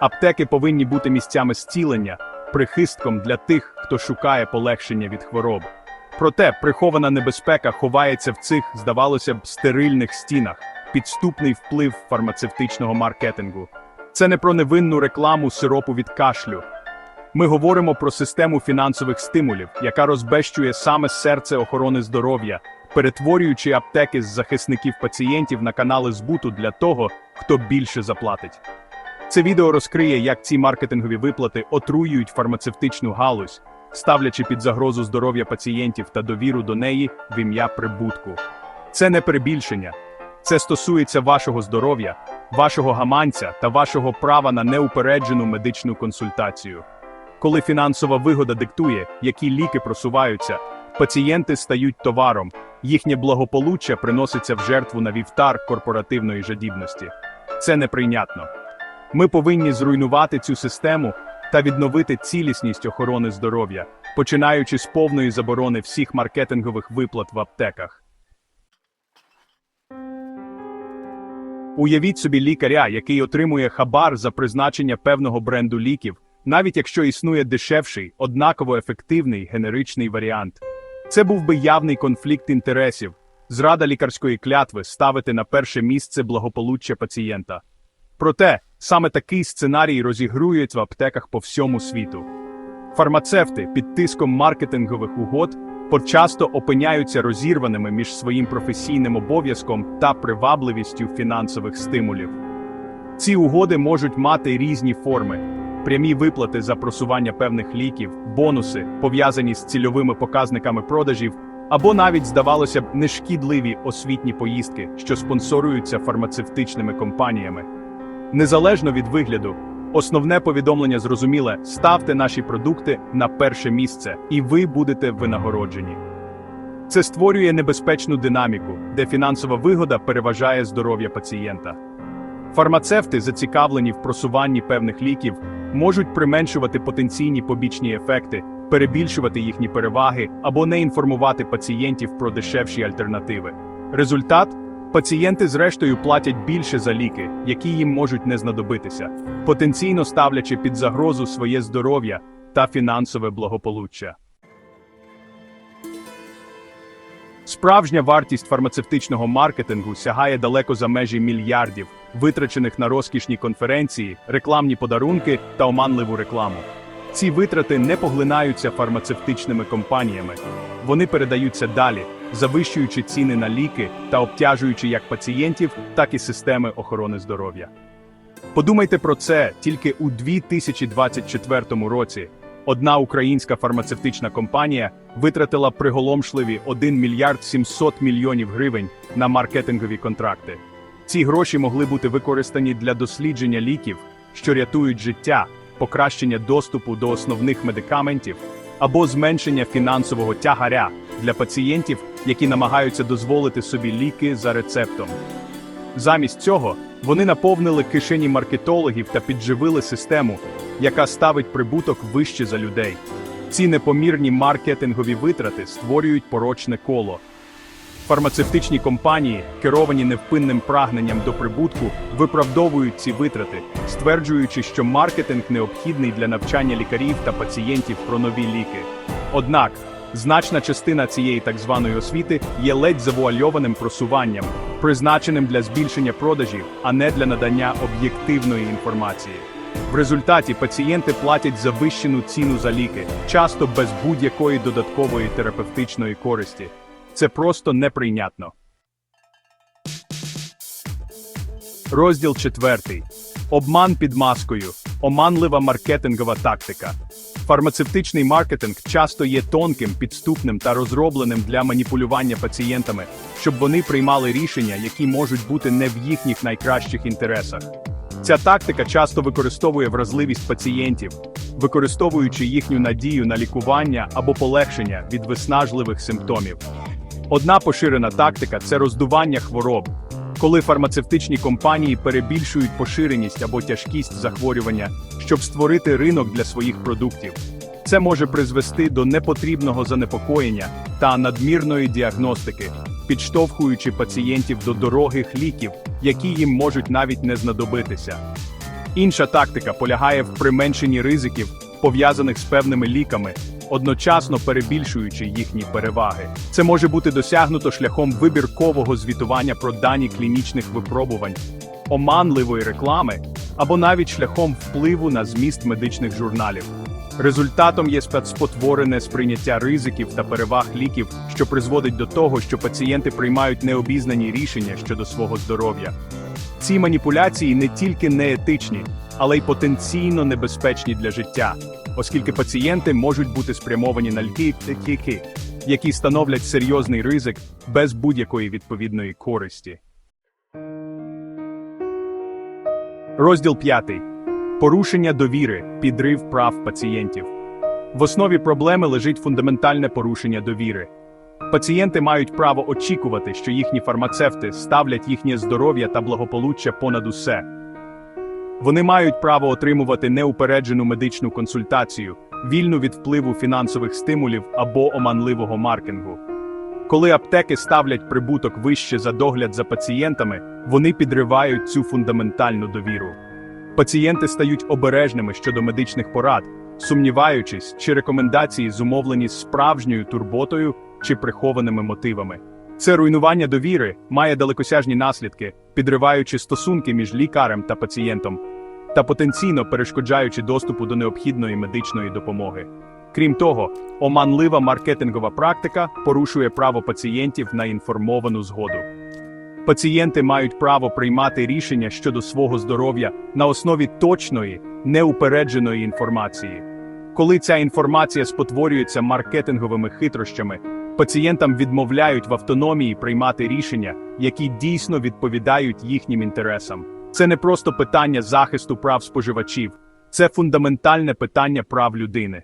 Аптеки повинні бути місцями зцілення, прихистком для тих, хто шукає полегшення від хвороб. Проте прихована небезпека ховається в цих, здавалося б, стерильних стінах, підступний вплив фармацевтичного маркетингу. Це не про невинну рекламу сиропу від кашлю. Ми говоримо про систему фінансових стимулів, яка розбещує саме серце охорони здоров'я, перетворюючи аптеки з захисників пацієнтів на канали збуту для того, хто більше заплатить. Це відео розкриє, як ці маркетингові виплати отруюють фармацевтичну галузь, ставлячи під загрозу здоров'я пацієнтів та довіру до неї в ім'я прибутку. Це не перебільшення. Це стосується вашого здоров'я, вашого гаманця та вашого права на неупереджену медичну консультацію. Коли фінансова вигода диктує, які ліки просуваються, пацієнти стають товаром, їхнє благополуччя приноситься в жертву на вівтар корпоративної жадібності. Це неприйнятно. Ми повинні зруйнувати цю систему та відновити цілісність охорони здоров'я, починаючи з повної заборони всіх маркетингових виплат в аптеках. Уявіть собі лікаря, який отримує хабар за призначення певного бренду ліків, навіть якщо існує дешевший, однаково ефективний генеричний варіант. Це був би явний конфлікт інтересів, зрада лікарської клятви ставити на перше місце благополуччя пацієнта. Проте саме такий сценарій розігрують в аптеках по всьому світу. Фармацевти під тиском маркетингових угод почасто опиняються розірваними між своїм професійним обов'язком та привабливістю фінансових стимулів. Ці угоди можуть мати різні форми: прямі виплати за просування певних ліків, бонуси, пов'язані з цільовими показниками продажів, або навіть, здавалося б, нешкідливі освітні поїздки, що спонсоруються фармацевтичними компаніями. Незалежно від вигляду, основне повідомлення зрозуміле: ставте наші продукти на перше місце, і ви будете винагороджені. Це створює небезпечну динаміку, де фінансова вигода переважає здоров'я пацієнта. Фармацевти, зацікавлені в просуванні певних ліків, можуть применшувати потенційні побічні ефекти, перебільшувати їхні переваги або не інформувати пацієнтів про дешевші альтернативи. Результат пацієнти зрештою платять більше за ліки, які їм можуть не знадобитися, потенційно ставлячи під загрозу своє здоров'я та фінансове благополуччя. Справжня вартість фармацевтичного маркетингу сягає далеко за межі мільярдів, витрачених на розкішні конференції, рекламні подарунки та оманливу рекламу. Ці витрати не поглинаються фармацевтичними компаніями. Вони передаються далі, завищуючи ціни на ліки та обтяжуючи як пацієнтів, так і системи охорони здоров'я. Подумайте про це тільки у 2024 році. Одна українська фармацевтична компанія витратила приголомшливі 1 мільярд 700 мільйонів гривень на маркетингові контракти. Ці гроші могли бути використані для дослідження ліків, що рятують життя, покращення доступу до основних медикаментів або зменшення фінансового тягаря для пацієнтів, які намагаються дозволити собі ліки за рецептом. Замість цього вони наповнили кишені маркетологів та підживили систему, яка ставить прибуток вище за людей. Ці непомірні маркетингові витрати створюють порочне коло. Фармацевтичні компанії, керовані невпинним прагненням до прибутку, виправдовують ці витрати, стверджуючи, що маркетинг необхідний для навчання лікарів та пацієнтів про нові ліки. Однак, значна частина цієї так званої освіти є ледь завуальованим просуванням, призначеним для збільшення продажів, а не для надання об'єктивної інформації. В результаті пацієнти платять завищену ціну за ліки, часто без будь-якої додаткової терапевтичної користі. Це просто неприйнятно. Розділ 4. Обман під маскою. Оманлива маркетингова тактика. Фармацевтичний маркетинг часто є тонким, підступним та розробленим для маніпулювання пацієнтами, щоб вони приймали рішення, які можуть бути не в їхніх найкращих інтересах. Ця тактика часто використовує вразливість пацієнтів, використовуючи їхню надію на лікування або полегшення від виснажливих симптомів. Одна поширена тактика це роздування хвороб, коли фармацевтичні компанії перебільшують поширеність або тяжкість захворювання, щоб створити ринок для своїх продуктів. Це може призвести до непотрібного занепокоєння та надмірної діагностики, підштовхуючи пацієнтів до дорогих ліків, які їм можуть навіть не знадобитися. Інша тактика полягає в применшенні ризиків, пов'язаних з певними ліками, одночасно перебільшуючи їхні переваги. Це може бути досягнуто шляхом вибіркового звітування про дані клінічних випробувань, оманливої реклами або навіть шляхом впливу на зміст медичних журналів. Результатом є спецпотворене сприйняття ризиків та переваг ліків, що призводить до того, що пацієнти приймають необізнані рішення щодо свого здоров'я. Ці маніпуляції не тільки неетичні, але й потенційно небезпечні для життя, оскільки пацієнти можуть бути спрямовані на ліки, які становлять серйозний ризик без будь-якої відповідної користі. Розділ 5. Порушення довіри, підрив прав пацієнтів. В основі проблеми лежить фундаментальне порушення довіри. Пацієнти мають право очікувати, що їхні фармацевти ставлять їхнє здоров'я та благополуччя понад усе. Вони мають право отримувати неупереджену медичну консультацію, вільну від впливу фінансових стимулів або оманливого маркетингу. Коли аптеки ставлять прибуток вище за догляд за пацієнтами, вони підривають цю фундаментальну довіру. Пацієнти стають обережними щодо медичних порад, сумніваючись, чи рекомендації зумовлені справжньою турботою чи прихованими мотивами. Це руйнування довіри має далекосяжні наслідки, підриваючи стосунки між лікарем та пацієнтом, та потенційно перешкоджаючи доступу до необхідної медичної допомоги. Крім того, оманлива маркетингова практика порушує право пацієнтів на інформовану згоду. Пацієнти мають право приймати рішення щодо свого здоров'я на основі точної, неупередженої інформації. Коли ця інформація спотворюється маркетинговими хитрощами, пацієнтам відмовляють в автономії приймати рішення, які дійсно відповідають їхнім інтересам. Це не просто питання захисту прав споживачів, це фундаментальне питання прав людини.